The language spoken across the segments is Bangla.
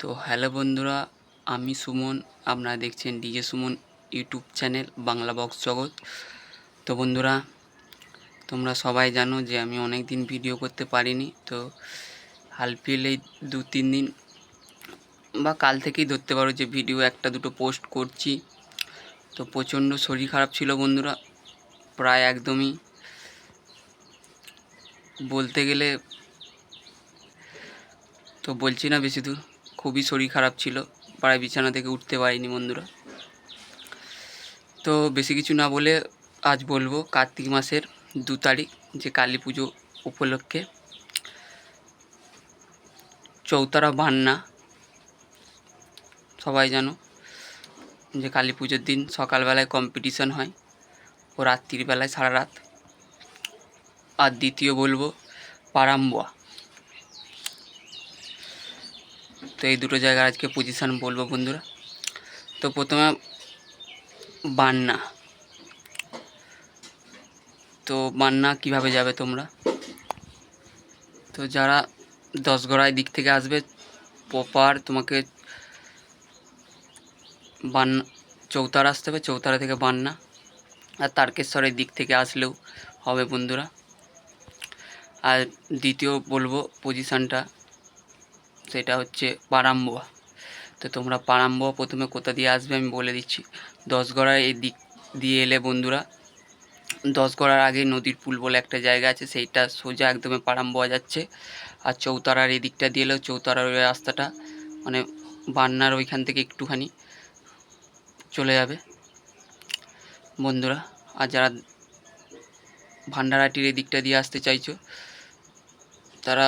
তো হ্যালো বন্ধুরা, আমি সুমন, আপনারা দেখছেন DJ Suman YouTube channel Bangla box Jagat. তো বন্ধুরা, তোমরা সবাই জানো যে আমি অনেক দিন ভিডিও করতে পারিনি, তো হালফিল এই দু তিন দিন বা কাল থেকেই ধরতে পারো যে ভিডিও একটা দুটো পোস্ট করছি। তো প্রচণ্ড শরীর খারাপ ছিল বন্ধুরা, প্রায় একদমই। বলতে গেলে তো বলছি না বেশি দূর। খুবই শরীর খারাপ ছিল, পাড়ায় বিছানা থেকে উঠতে পারিনি বন্ধুরা। তো বেশি কিছু না বলে আজ বলব কার্তিক মাসের দু তারিখ, যে কালী পুজো উপলক্ষে চৌতারা বান্না, সবাই জানো যে কালী পুজোর দিন সকালবেলায় কম্পিটিশন হয় ও রাত্রির বেলায় সারা রাত। আর দ্বিতীয় বলব পারাম্বুয়া তো এই দুটো জায়গার আজকে পজিশান বলব বন্ধুরা। তো প্রথমে বান্না। তো বান্না কীভাবে যাবে তোমরা? তো যারা দশগড়ায় দিক থেকে আসবে প্রপার তোমাকে বান্না চৌতারা আসতে হবে, চৌতারা থেকে বান্না। আর তারকেশ্বরের দিক থেকে আসলেও হবে বন্ধুরা। আর দ্বিতীয় বলব পজিশানটা সেটা হচ্ছে পারাম্বোয়া তো তোমরা পারাম্বোয়া প্রথমে কোথা দিয়ে আসবে আমি বলে দিচ্ছি। দশগড়ার এই দিক দিয়ে এলে বন্ধুরা, দশগড়ার আগে নদীর পুল বলে একটা জায়গা আছে, সেইটা সোজা একদমই পারাম্বোয়া যাচ্ছে। আর চৌতারার এই দিকটা দিয়ে এলেও চৌতারার ওই রাস্তাটা মানে বান্নার ওইখান থেকে একটুখানি চলে যাবে। বন্ধুরা, আর যারা ভান্ডারাটির এই দিকটা দিয়ে আসতে চাইছো, তারা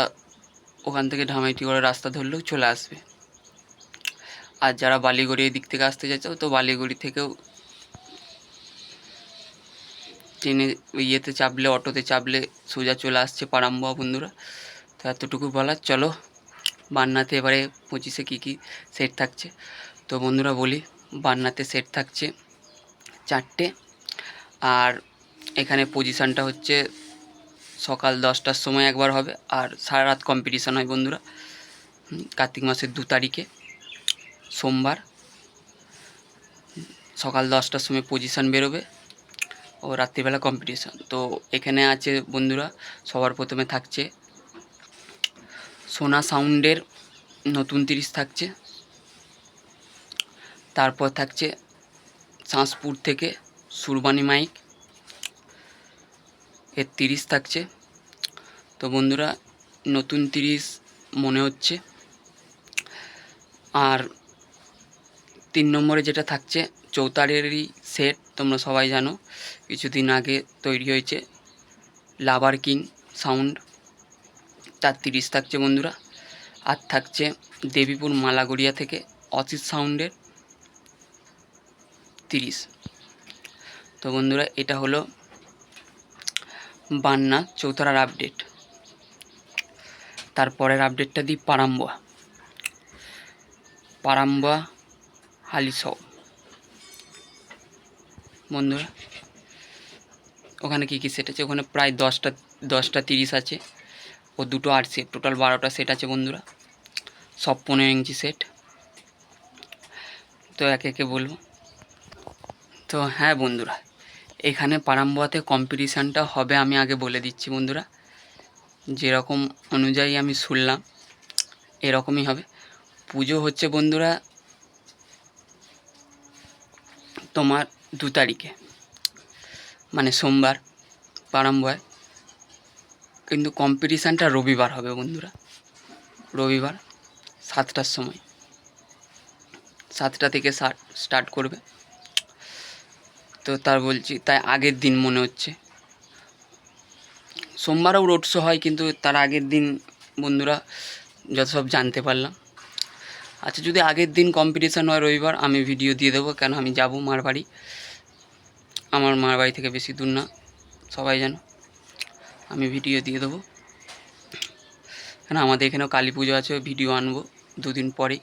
ওখান থেকে ঢামাইটি করে রাস্তা ধরলেও চলে আসবে। আর যারা বালিগড়ি এই দিক থেকে আসতে চাইছো, তো বালিগড়ি থেকেও ট্রেনে ইয়েতে চাপলে, অটোতে চাপলে সোজা চলে আসছে পারাম্বা বন্ধুরা। তো এতটুকু বলার, চলো বান্নাতে এবারে পঁচিশে কী কী সেট থাকছে। তো বন্ধুরা বলি, বান্নাতে সেট থাকছে চারটে। আর এখানে পজিশানটা হচ্ছে সকাল দশটার সময় একবার হবে, আর সারা রাত কম্পিটিশান হয় বন্ধুরা। কার্তিক মাসের দু তারিখে, সোমবার। সকাল দশটার সময় পজিশান বেরোবে, ও রাত্রিবেলা কম্পিটিশান তো এখানে আছে বন্ধুরা, সবার প্রথমে থাকছে সোনা সাউন্ডের নতুন তিরিশ থাকছে। তারপর থাকছে চাঁচপুর থেকে সুরবানি মাইক। এর তিরিশ থাকছে। তো বন্ধুরা, নতুন তিরিশ মনে হচ্ছে। আর তিন নম্বরে যেটা থাকছে চৌতারেরই সেট তোমরা সবাই জানো। কিছুদিন আগে তৈরি হয়েছে লাভার কিং সাউন্ড তার তিরিশ থাকছে বন্ধুরা। আর থাকছে দেবীপুর মালাগড়িয়া থেকে অসিত সাউন্ডের তিরিশ। তো বন্ধুরা, এটা হলো বান্না, চৌতারার আপডেট তারপরের আপডেটটা দিই পারাম্বা পারাম্বা হালিসও বন্ধুরা, ওখানে কী কী সেট আছে? ওখানে প্রায় দশটা দশটা তিরিশ আছে। ও দুটো আট সেট টোটাল বারোটা সেট আছে বন্ধুরা। সব পনেরো ইঞ্চি সেট তো একে একে বলব। তো হ্যাঁ বন্ধুরা এখানে পারাম্বোয়াতে কম্পিটিশানটা হবে আমি আগে বলে দিচ্ছি বন্ধুরা। যেরকম অনুযায়ী আমি শুনলাম, এরকমই হবে। পুজো হচ্ছে বন্ধুরা তোমার দু তারিখে মানে সোমবার পারাম্বয় কিন্তু কম্পিটিশানটা রবিবার হবে বন্ধুরা। রবিবার সাতটার সময়। সাতটা থেকে স্টার্ট করবে। তো তার বলছি, তাই আগের দিন মনে হচ্ছে। সোমবারও রোড শো হয়, কিন্তু তার আগের দিন বন্ধুরা যত সব জানতে পারলাম। আচ্ছা যদি আগের দিন কম্পিটিশান হয় রবিবার, আমি ভিডিও দিয়ে দেবো, কেন আমি যাব মার বাড়ি। আমার মার বাড়ি থেকে বেশি দূর না, সবাই জানো। আমি ভিডিও দিয়ে দেবো। কেন, আমাদের এখানেও কালী পুজো আছে ভিডিও আনব, দুদিন পরে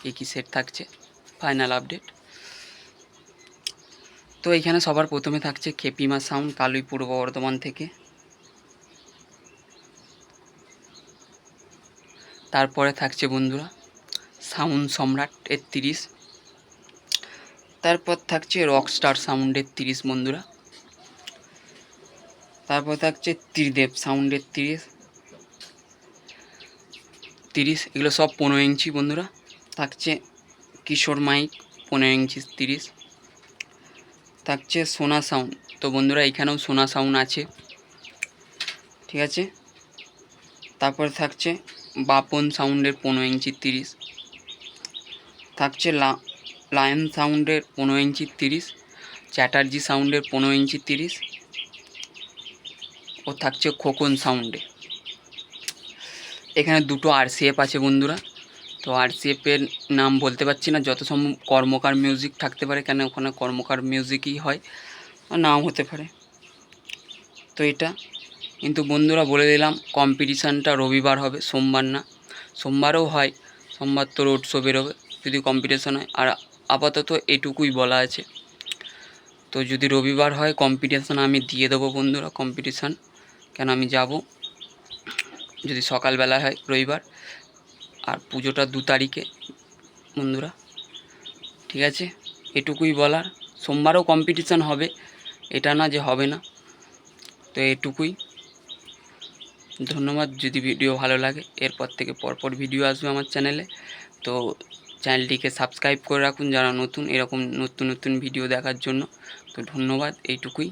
কী কী সেট থাকছে ফাইনাল আপডেট তো এখানে সবার প্রথমে থাকছে খেপিমা সাউন্ড, কালুই পূর্ব বর্ধমান থেকে। তারপরে থাকছে বন্ধুরা, সাউন্ড সম্রাট এর তিরিশ তারপর থাকছে রকস্টার সাউন্ডের তিরিশ বন্ধুরা। তারপর থাকছে ত্রিদেব সাউন্ডের তিরিশ তিরিশ, এগুলো সব পনেরো ইঞ্চি বন্ধুরা। থাকছে কিশোর মাইক, পনেরো ইঞ্চি তিরিশ। থাকছে সোনা সাউন্ড তো বন্ধুরা, এখানেও সোনা সাউন্ড আছে। ঠিক আছে? তারপর থাকছে বাপন সাউন্ডের পনেরো ইঞ্চি তিরিশ। থাকছে লায়ন সাউন্ডের পনেরো ইঞ্চি তিরিশ। চ্যাটার্জি সাউন্ডের পনেরো ইঞ্চি তিরিশ। ও থাকছে খোকন সাউন্ডে এখানে দুটো আরসিএফ আছে বন্ধুরা। তো আর আরসিএফের নাম বলতে পারছি না। যত সম্ভব কর্মকার মিউজিক থাকতে পারে, কেন ওখানে কর্মকার মিউজিকই হয় নাও হতে পারে। তো এটা, কিন্তু বন্ধুরা বলে দিলাম কম্পিটিশানটা রবিবার হবে, সোমবার না। সোমবারও হয়, সোমবার তো রোড শো বেরোবে, যদি কম্পিটিশান হয়। আর আপাতত এটুকুই বলা আছে। তো যদি রবিবার হয় কম্পিটিশান আমি দিয়ে দেবো বন্ধুরা কম্পিটিশান কেন আমি যাব? যদি সকালবেলা হয়, রবিবার। আর পুজোটা দু তারিখে, বন্ধুরা। ঠিক আছে? এটুকুই বলার। সোমবারও কম্পিটিশান হবে। এটা না যে হবে না। তো এটুকুই। ধন্যবাদ। যদি ভিডিও ভালো লাগে, এরপর থেকে পরপর ভিডিও আসবে আমার চ্যানেলে তো চ্যানেলটিকে সাবস্ক্রাইব করে রাখুন যারা নতুন, এরকম নতুন নতুন ভিডিও দেখার জন্য। তো ধন্যবাদ। এইটুকুই